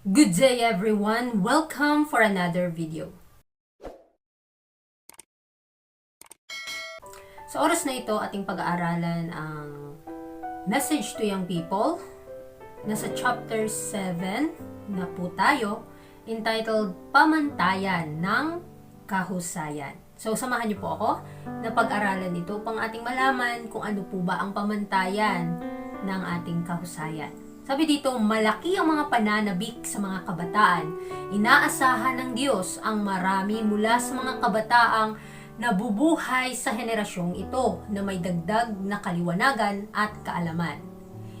Good day everyone! Welcome for another video. Sa oras na ito, ating pag-aaralan ang Message to Young People. Nasa chapter 7 na po tayo, entitled Pamantayan ng Kahusayan. So, samahan niyo po ako na pag-aralan ito pang ating malaman kung ano po ba ang pamantayan ng ating kahusayan. Sabi dito, malaki ang mga pananabik sa mga kabataan. Inaasahan ng Diyos ang marami mula sa mga kabataang nabubuhay sa henerasyong ito na may dagdag na kaliwanagan at kaalaman.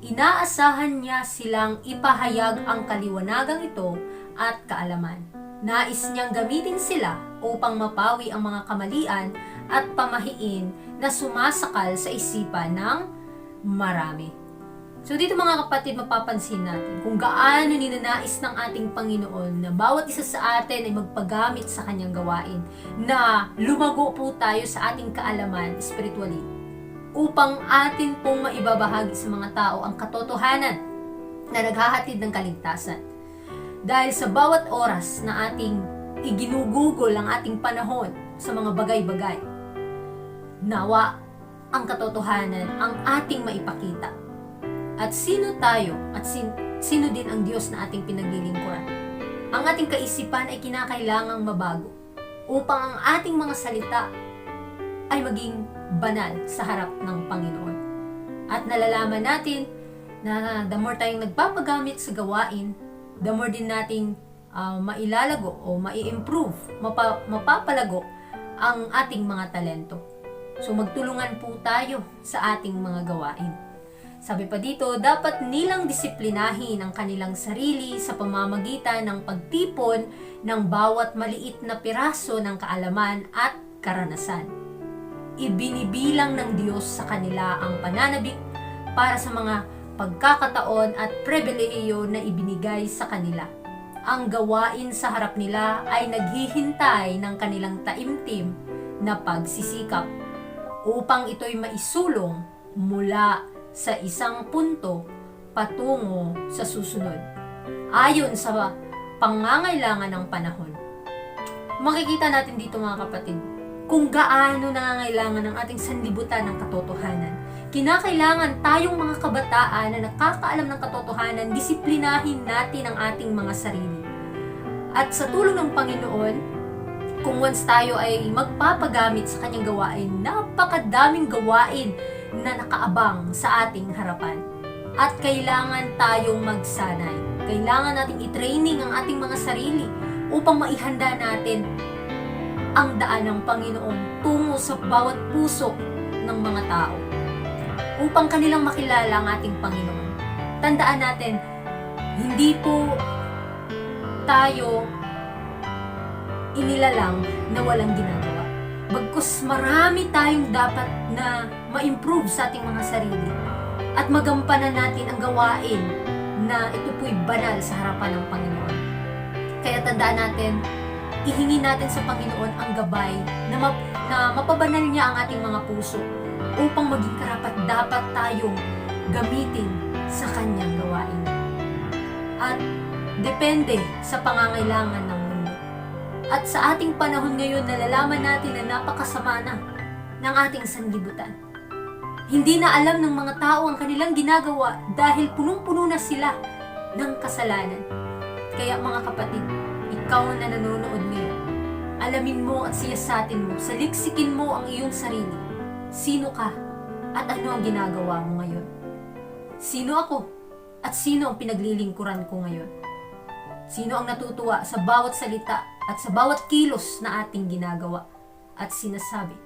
Inaasahan niya silang ipahayag ang kaliwanagang ito at kaalaman. Nais niyang gamitin sila upang mapawi ang mga kamalian at pamahiin na sumasakal sa isipan ng marami. So dito mga kapatid, mapapansin natin kung gaano ninanais ng ating Panginoon na bawat isa sa atin ay magpagamit sa kanyang gawain na lumago po tayo sa ating kaalaman spiritually upang atin pong maibabahagi sa mga tao ang katotohanan na naghahatid ng kaligtasan. Dahil sa bawat oras na ating iginugugol ang ating panahon sa mga bagay-bagay, nawa ang katotohanan ang ating maipakita at sino tayo at sin- sino din ang Diyos na ating pinaglilingkuran. Ang ating kaisipan ay kinakailangang mabago upang ang ating mga salita ay maging banal sa harap ng Panginoon. At nalalaman natin na the more tayong nagpapagamit sa gawain, the more din nating ah, mailalago o mai-improve, mapa- mapapalago ang ating mga talento. So magtulungan po tayo sa ating mga gawain. Sabi pa dito, dapat nilang disiplinahin ang kanilang sarili sa pamamagitan ng pagtipon ng bawat maliit na piraso ng kaalaman at karanasan. Ibinibilang ng Diyos sa kanila ang pananabik para sa mga pagkakataon at pribilehiyo na ibinigay sa kanila. Ang gawain sa harap nila ay naghihintay ng kanilang taimtim na pagsisikap upang ito'y maisulong mula sa isang punto patungo sa susunod. Ayon sa pangangailangan ng panahon. Makikita natin dito mga kapatid, kung gaano nangangailangan ng ating sanlibutan ng katotohanan. Kinakailangan tayong mga kabataan na nakakaalam ng katotohanan, disiplinahin natin ang ating mga sarili. At sa tulong ng Panginoon, kung once tayo ay magpapagamit sa kanyang gawain, napakadaming gawain na nakaabang sa ating harapan. At kailangan tayong magsanay. Kailangan nating i-training ang ating mga sarili upang maihanda natin ang daan ng Panginoon tungo sa bawat puso ng mga tao. Upang kanilang makilala ang ating Panginoon. Tandaan natin, hindi po tayo inilalang na walang ginagawa. Bagkus marami tayong dapat na ma-improve sa ating mga sarili at magampanan natin ang gawain na ito po'y banal sa harapan ng Panginoon. Kaya tandaan natin, ihingi natin sa Panginoon ang gabay na, map, na mapabanal niya ang ating mga puso upang maging karapat dapat tayong gamitin sa kanyang gawain. At depende sa pangangailangan ng. At sa ating panahon ngayon, nalalaman natin na napakasama na ng ating sanlibutan. Hindi na alam ng mga tao ang kanilang ginagawa dahil punong-puno na sila ng kasalanan. Kaya mga kapatid, ikaw na nanonood ngayon, alamin mo at siyasatin mo, saliksikin mo ang iyong sarili. Sino ka at ano ang ginagawa mo ngayon? Sino ako at sino ang pinaglilingkuran ko ngayon? Sino ang natutuwa sa bawat salita at sa bawat kilos na ating ginagawa at sinasabi?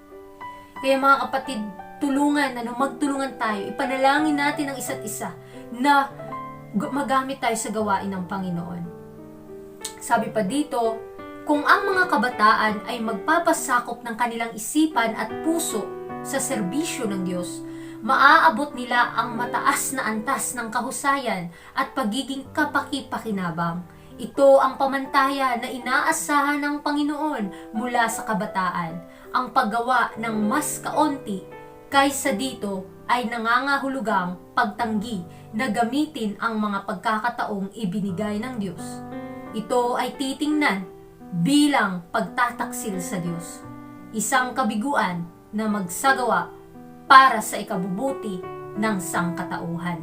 Kaya mga kapatid, tulungan, ano, magtulungan tayo. Ipanalangin natin ang isa't isa na magamit tayo sa gawain ng Panginoon. Sabi pa dito, kung ang mga kabataan ay magpapasakop ng kanilang isipan at puso sa serbisyo ng Diyos, maaabot nila ang mataas na antas ng kahusayan at pagiging kapaki-pakinabang. Ito ang pamantayan na inaasahan ng Panginoon mula sa kabataan, ang paggawa ng mas kaunti kaysa dito ay nangangahulugang pagtanggi na gamitin ang mga pagkakataong ibinigay ng Diyos. Ito ay titingnan bilang pagtataksil sa Diyos. Isang kabiguan na magsagawa para sa ikabubuti ng sangkatauhan.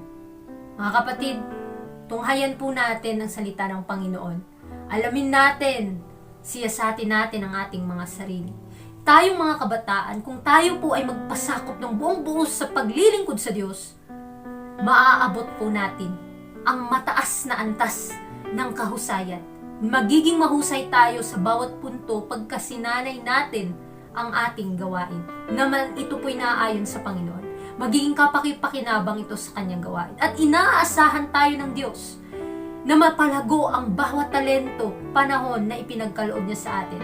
Mga kapatid, tunghayan po natin ang salita ng Panginoon. Alamin natin, siyasatin natin ang ating mga sarili. Tayong mga kabataan, kung tayo po ay magpasakop ng buong buo sa paglilingkod sa Diyos, maaabot po natin ang mataas na antas ng kahusayan. Magiging mahusay tayo sa bawat punto pagka sinanay natin ang ating gawain. Naman ito po'y naaayon sa Panginoon. Magiging kapakipakinabang ito sa kanyang gawain. At inaasahan tayo ng Diyos na mapalago ang bawat talento, panahon na ipinagkaloob niya sa atin.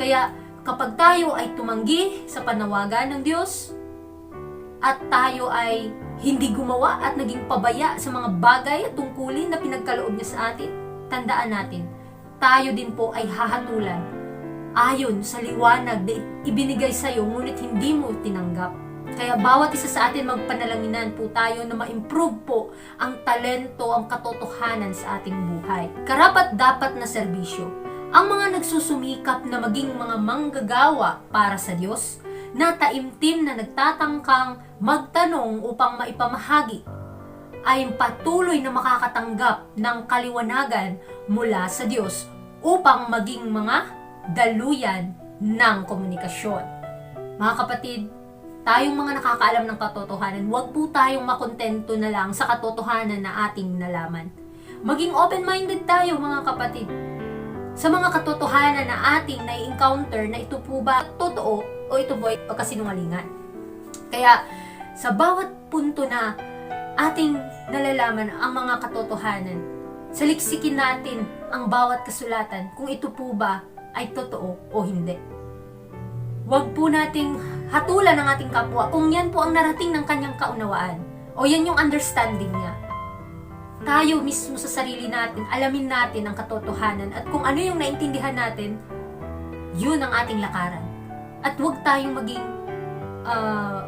Kaya kapag tayo ay tumanggi sa panawagan ng Diyos at tayo ay hindi gumawa at naging pabaya sa mga bagay at tungkulin na pinagkaloob niya sa atin, tandaan natin, tayo din po ay hahatulan ayon sa liwanag na ibinigay sa iyo ngunit hindi mo tinanggap. Kaya bawat isa sa atin magpanalanginan po tayo na ma-improve po ang talento, ang katotohanan sa ating buhay. Karapat dapat na serbisyo. Ang mga nagsusumikap na maging mga manggagawa para sa Diyos, na taimtim na nagtatangkang magtanong upang maipamahagi, ay patuloy na makakatanggap ng kaliwanagan mula sa Diyos upang maging mga daluyan ng komunikasyon. Mga kapatid, tayong mga nakakaalam ng katotohanan, huwag po tayong makontento na lang sa katotohanan na ating nalaman. Maging open-minded tayo mga kapatid. Sa mga katotohanan na ating na-encounter na ito po ba totoo o ito po ay pagkasinungalingan. Kaya sa bawat punto na ating nalalaman ang mga katotohanan, saliksikin natin ang bawat kasulatan kung ito po ba ay totoo o hindi. Huwag po nating hatulan ng ating kapwa kung yan po ang narating ng kanyang kaunawaan o yan yung understanding niya. Tayo mismo sa sarili natin, alamin natin ang katotohanan at kung ano yung naintindihan natin, yun ang ating lakaran. At huwag tayong maging, uh,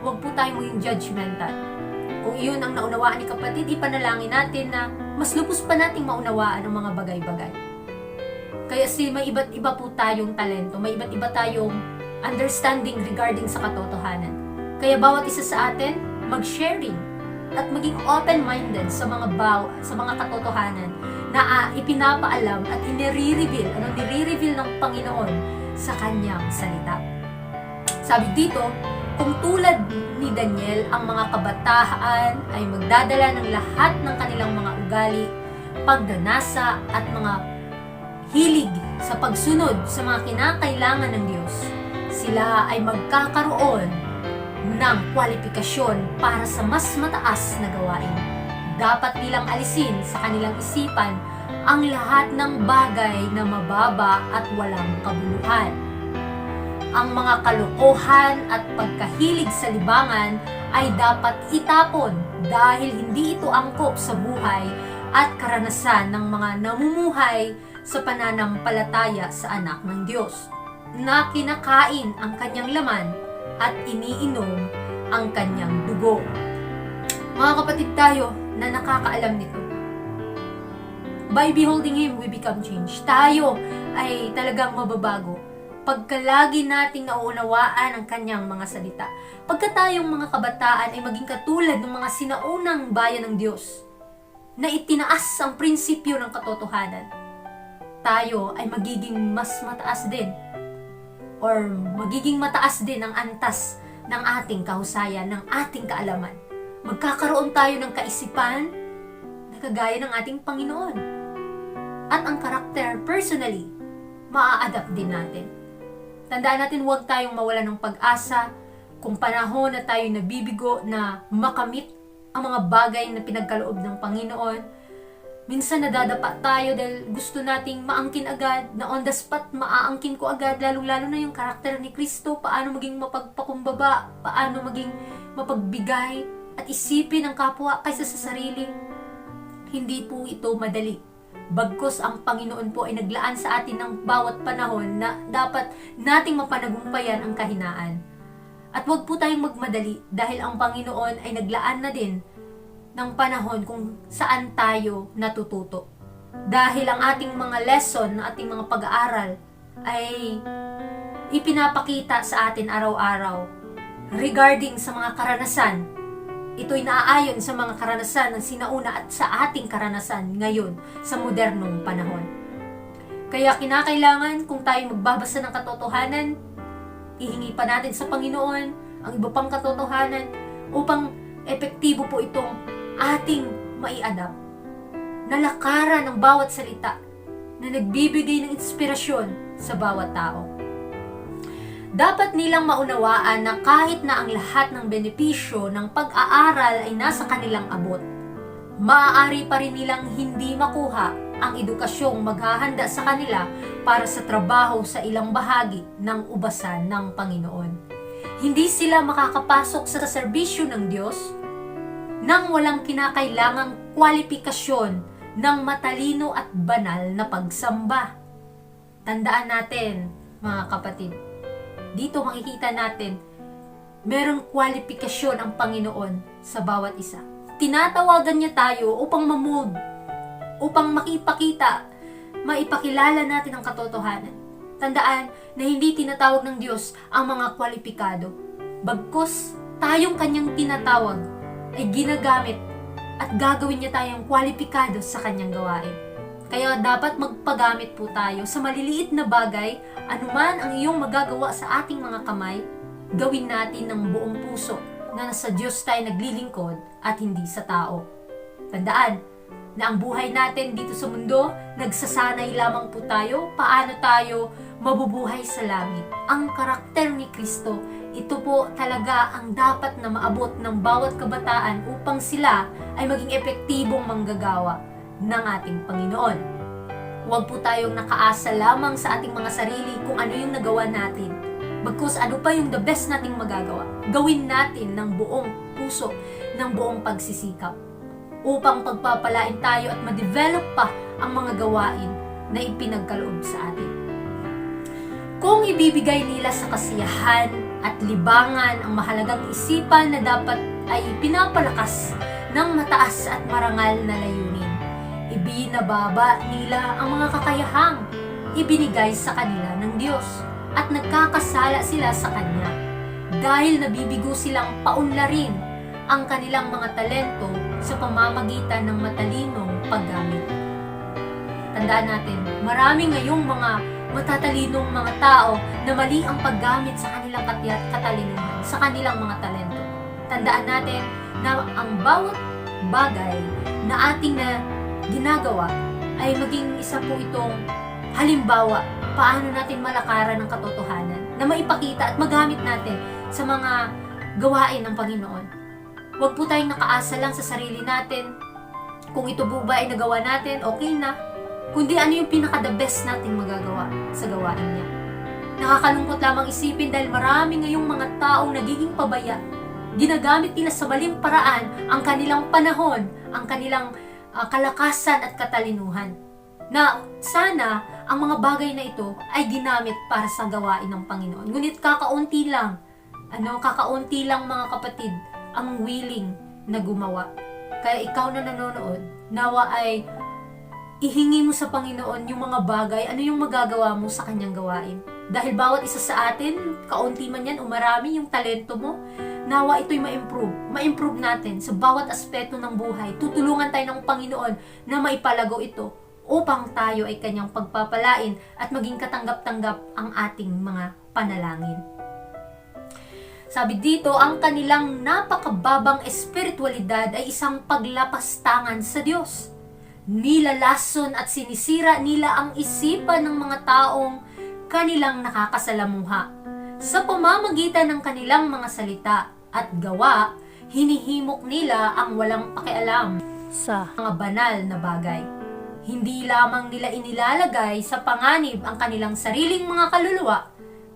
huwag po tayong maging judgmental. Kung iyon ang naunawaan ni kapatid, ipanalangin natin na mas lubos pa nating maunawaan ang mga bagay-bagay. Kaya si may iba't iba po tayong talento, may iba't iba tayong understanding regarding sa katotohanan. Kaya bawat isa sa atin, mag-sharing at maging open-minded sa mga baw sa mga katotohanan na uh, ipinapaalam at inire-reveal, ano nire-reveal ng Panginoon sa kanyang salita. Sabi dito, kung tulad ni Daniel, ang mga kabataan ay magdadala ng lahat ng kanilang mga ugali, pagdanasa at mga hilig sa pagsunod sa mga kinakailangan ng Diyos, sila ay magkakaroon ng kwalifikasyon para sa mas mataas na gawain. Dapat nilang alisin sa kanilang isipan ang lahat ng bagay na mababa at walang kabuluhan. Ang mga kalokohan at pagkahilig sa libangan ay dapat itapon dahil hindi ito angkop sa buhay at karanasan ng mga namumuhay sa pananampalataya sa anak ng Diyos, na kinakain ang kanyang laman at iniinom ang kanyang dugo. Mga kapatid tayo na nakakaalam nito. By beholding Him, we become changed. Tayo ay talagang mababago pagka lagi nating nauunawaan ang kanyang mga salita. Pagka tayong mga kabataan ay maging katulad ng mga sinaunang bayan ng Diyos na itinaas ang prinsipyo ng katotohanan tayo ay magiging mas mataas din or magiging mataas din ang antas ng ating kahusayan, ng ating kaalaman. Magkakaroon tayo ng kaisipan na kagaya ng ating Panginoon. At ang karakter, personally, maa-adapt din natin. Tandaan natin huwag tayong mawala ng pag-asa kung panahon na tayo nabibigo na makamit ang mga bagay na pinagkaloob ng Panginoon Minsan nadadapa tayo dahil gusto nating maangkin agad, na on the spot maaangkin ko agad, lalong-lalo na yung karakter ni Kristo, paano maging mapagpakumbaba, paano maging mapagbigay, at isipin ang kapwa kaysa sa sarili. Hindi po ito madali. Bagkos ang Panginoon po ay naglaan sa atin ng bawat panahon na dapat nating mapanagumpayan ang kahinaan. At huwag po tayong magmadali dahil ang Panginoon ay naglaan na din ng panahon kung saan tayo natututo. Dahil ang ating mga lesson, ating mga pag-aaral ay ipinapakita sa atin araw-araw regarding sa mga karanasan. Ito'y naaayon sa mga karanasan ng sinauna at sa ating karanasan ngayon sa modernong panahon. Kaya kinakailangan kung tayo magbabasa ng katotohanan, ihingi pa natin sa Panginoon ang iba pang katotohanan upang epektibo po itong ating maiadapt. Nalakaran ng bawat salita na nagbibigay ng inspirasyon sa bawat tao. Dapat nilang maunawaan na kahit na ang lahat ng benepisyo ng pag-aaral ay nasa kanilang abot, maaari pa rin nilang hindi makuha ang edukasyong maghahanda sa kanila para sa trabaho sa ilang bahagi ng ubasan ng Panginoon. Hindi sila makakapasok sa serbisyo ng Diyos nang walang kinakailangang kwalifikasyon ng matalino at banal na pagsamba. Tandaan natin, mga kapatid, dito makikita natin, merong kwalifikasyon ang Panginoon sa bawat isa. Tinatawagan niya tayo upang mamold, upang makipakita, maipakilala natin ang katotohanan. Tandaan na hindi tinatawag ng Diyos ang mga kwalipikado. Bagkus, tayong kanyang tinatawag ay ginagamit at gagawin niya tayong kwalipikado sa kanyang gawain. Kaya dapat magpagamit po tayo sa maliliit na bagay, anuman ang iyong magagawa sa ating mga kamay, gawin natin ng buong puso na nasa Diyos tayo naglilingkod at hindi sa tao. Tandaan na ang buhay natin dito sa mundo, nagsasanay lamang po tayo paano tayo mabubuhay sa langit. Ang karakter ni Kristo, ito po talaga ang dapat na maabot ng bawat kabataan upang sila ay maging epektibong manggagawa ng ating Panginoon. Huwag po tayong nakaasa lamang sa ating mga sarili kung ano yung nagawa natin. Bagkus ano pa yung the best nating magagawa. Gawin natin ng buong puso, ng buong pagsisikap upang pagpapalain tayo at ma-develop pa ang mga gawain na ipinagkaloob sa atin. Kung ibibigay nila sa kasiyahan at libangan ang mahalagang isipan na dapat ay pinapalakas ng mataas at marangal na layunin, ibinababa nila ang mga kakayahang ibinigay sa kanila ng Diyos at nagkakasala sila sa Kanya dahil nabibigo silang paunlarin ang kanilang mga talento sa pamamagitan ng matalinong paggamit. Tandaan natin, marami ngayong mga matatalinong mga tao na mali ang paggamit sa kanilang katiyat katalinuhan, sa kanilang mga talento. Tandaan natin na ang bawat bagay na ating na ginagawa ay maging isa po itong halimbawa paano natin malakaran ng katotohanan na maipakita at magamit natin sa mga gawain ng Panginoon. Huwag po tayong nakaasa lang sa sarili natin. Kung ito po ba ay nagawa natin, okay na. Kundi ano yung pinaka-the best nating magagawa sa gawain niya. Nakakalungkot lamang isipin dahil marami ngayong mga taong nagiging pabaya. Ginagamit nila sa maling paraan ang kanilang panahon, ang kanilang ah, kalakasan at katalinuhan. Na sana ang mga bagay na ito ay ginamit para sa gawain ng Panginoon. Ngunit kakaunti lang, ano, kakaunti lang mga kapatid, ang willing na gumawa. Kaya ikaw na nanonood, nawa ay ihingi mo sa Panginoon yung mga bagay, ano yung magagawa mo sa kanyang gawain. Dahil bawat isa sa atin, kaunti man yan o marami yung talento mo, nawa ito'y ma-improve. Ma-improve natin sa bawat aspeto ng buhay. Tutulungan tayo ng Panginoon na maipalago ito upang tayo ay kanyang pagpapalain at maging katanggap-tanggap ang ating mga panalangin. Sabi dito, ang kanilang napakababang espiritualidad ay isang paglapastangan sa Diyos. Nilalason at sinisira nila ang isipan ng mga taong kanilang nakakasalamuha. Sa pamamagitan ng kanilang mga salita at gawa, hinihimok nila ang walang pakialam sa mga banal na bagay. Hindi lamang nila inilalagay sa panganib ang kanilang sariling mga kaluluwa,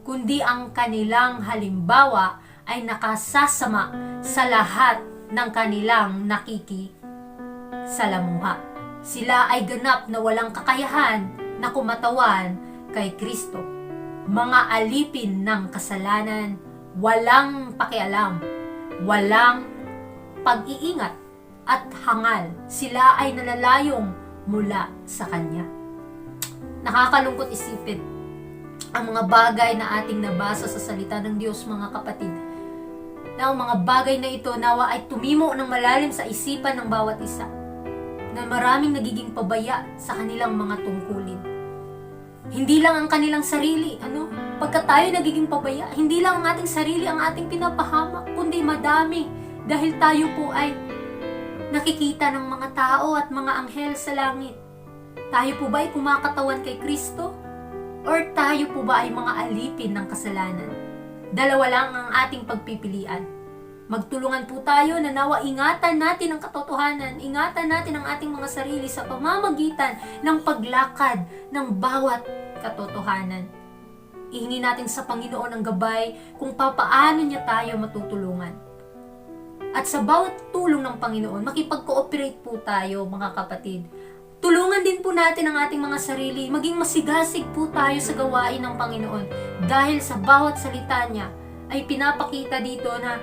kundi ang kanilang halimbawa ay nakasasama sa lahat ng kanilang nakikisalamuha. Sila ay ganap na walang kakayahan na kumatawan kay Kristo. Mga alipin ng kasalanan, walang pakialam, walang pag-iingat at hangal. Sila ay nalalayong mula sa Kanya. Nakakalungkot isipin ang mga bagay na ating nabasa sa salita ng Diyos, mga kapatid. Na ang mga bagay na ito nawa ay tumimo ng malalim sa isipan ng bawat isa. Na maraming nagiging pabaya sa kanilang mga tungkulin. Hindi lang ang kanilang sarili, ano? Pagka tayo nagiging pabaya, hindi lang ang ating sarili ang ating pinapahamak, kundi madami. Dahil tayo po ay nakikita ng mga tao at mga anghel sa langit. Tayo po ba ay kumakatawan kay Kristo? Or tayo po ba ay mga alipin ng kasalanan? Dalawa lang ang ating pagpipilian. Magtulungan po tayo na nawa ingatan natin ang katotohanan, ingatan natin ang ating mga sarili sa pamamagitan ng paglakad ng bawat katotohanan. Ihingi natin sa Panginoon ang gabay kung papaano niya tayo matutulungan. At sa bawat tulong ng Panginoon, makipag-cooperate po tayo mga kapatid. Tulungan din po natin ang ating mga sarili, maging masigasig po tayo sa gawain ng Panginoon. Dahil sa bawat salita niya ay pinapakita dito na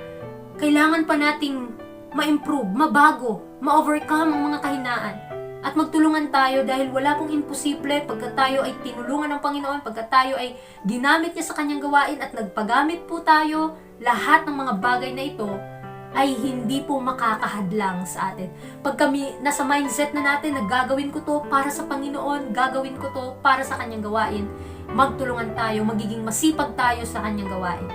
kailangan pa nating ma-improve, mabago, ma-overcome ang mga kahinaan. At magtulungan tayo dahil wala pong imposible pagka tayo ay tinulungan ng Panginoon, pagka tayo ay ginamit niya sa kanyang gawain at nagpagamit po tayo, lahat ng mga bagay na ito ay hindi po makakahadlang sa atin. Pag kami nasa mindset na natin na gagawin ko to para sa Panginoon, gagawin ko to para sa kanyang gawain, magtulungan tayo, magiging masipag tayo sa kanyang gawain.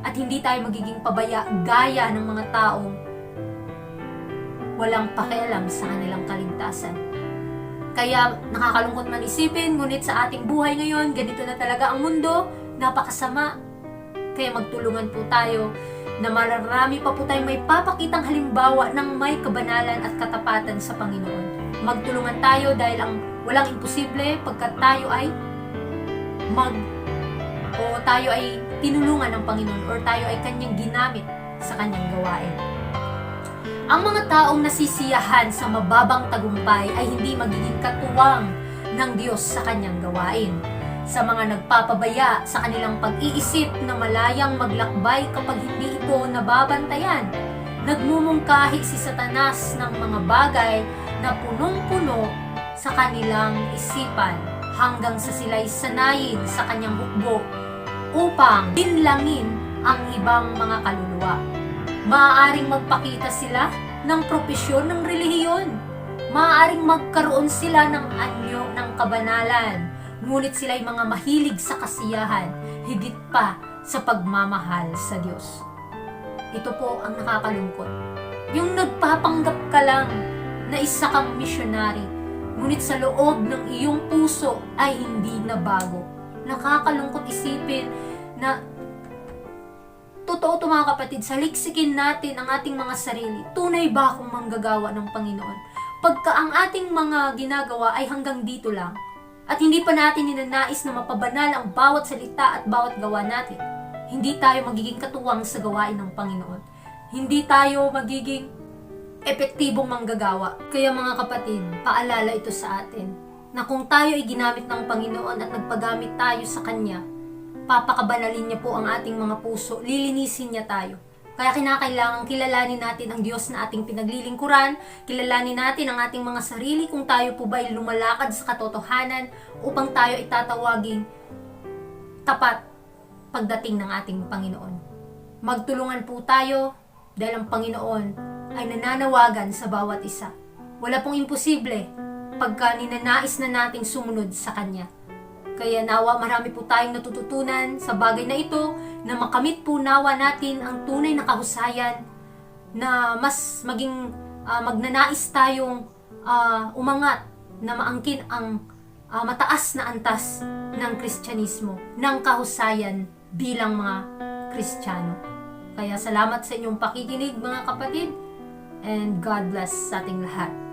At hindi tayo magiging pabaya gaya ng mga taong walang pakialam sa kanilang kaligtasan. Kaya nakakalungkot man isipin, ngunit sa ating buhay ngayon, ganito na talaga ang mundo, napakasama. Kaya magtulungan po tayo na mararami pa po tayong may papakitang halimbawa ng may kabanalan at katapatan sa Panginoon. Magtulungan tayo dahil ang walang imposible pagkat tayo ay mag o tayo ay tinulungan ng Panginoon or tayo ay kanyang ginamit sa kanyang gawain. Ang mga taong nasisiyahan sa mababang tagumpay ay hindi magiging katuwang ng Diyos sa kanyang gawain. Sa mga nagpapabaya sa kanilang pag-iisip na malayang maglakbay kapag hindi ito nababantayan, nagmumungkahi si Satanas ng mga bagay na punong-puno sa kanilang isipan hanggang sa sila'y sanayin sa kanyang hukbo upang dinlangin ang ibang mga kaluluwa. Maaaring magpakita sila ng propesyon ng relihiyon. Maaaring magkaroon sila ng anyo ng kabanalan. Ngunit sila ay mga mahilig sa kasiyahan, higit pa sa pagmamahal sa Diyos. Ito po ang nakakalungkot. Yung nagpapanggap ka lang na isa kang missionary, ngunit sa loob ng iyong puso ay hindi na bago. Nakakalungkot isipin na Totoo to mga kapatid, saliksikin natin ang ating mga sarili. Tunay ba akong manggagawa ng Panginoon? Pagka ang ating mga ginagawa ay hanggang dito lang, at hindi pa natin ninanais na mapabanal ang bawat salita at bawat gawa natin, hindi tayo magiging katuwang sa gawain ng Panginoon. Hindi tayo magiging epektibong manggagawa. Kaya mga kapatid, paalala ito sa atin na kung tayo ay ginamit ng Panginoon at nagpagamit tayo sa Kanya, papakabanalin niya po ang ating mga puso, lilinisin niya tayo. Kaya kinakailangan kilalanin natin ang Diyos na ating pinaglilingkuran, kilalanin natin ang ating mga sarili kung tayo po ba ay lumalakad sa katotohanan upang tayo ay tatawaging tapat pagdating ng ating Panginoon. Magtulungan po tayo dahil ang Panginoon ay nananawagan sa bawat isa. Wala pong imposible pagka ninanais na nating sumunod sa Kanya. Kaya nawa marami po tayong natututunan sa bagay na ito na makamit po nawa natin ang tunay na kahusayan na mas maging ah, magnanais tayong ah, umangat na maangkin ang ah, mataas na antas ng Kristyanismo, ng kahusayan bilang mga Kristiyano. Kaya salamat sa inyong pakikinig mga kapatid and God bless sa ating lahat.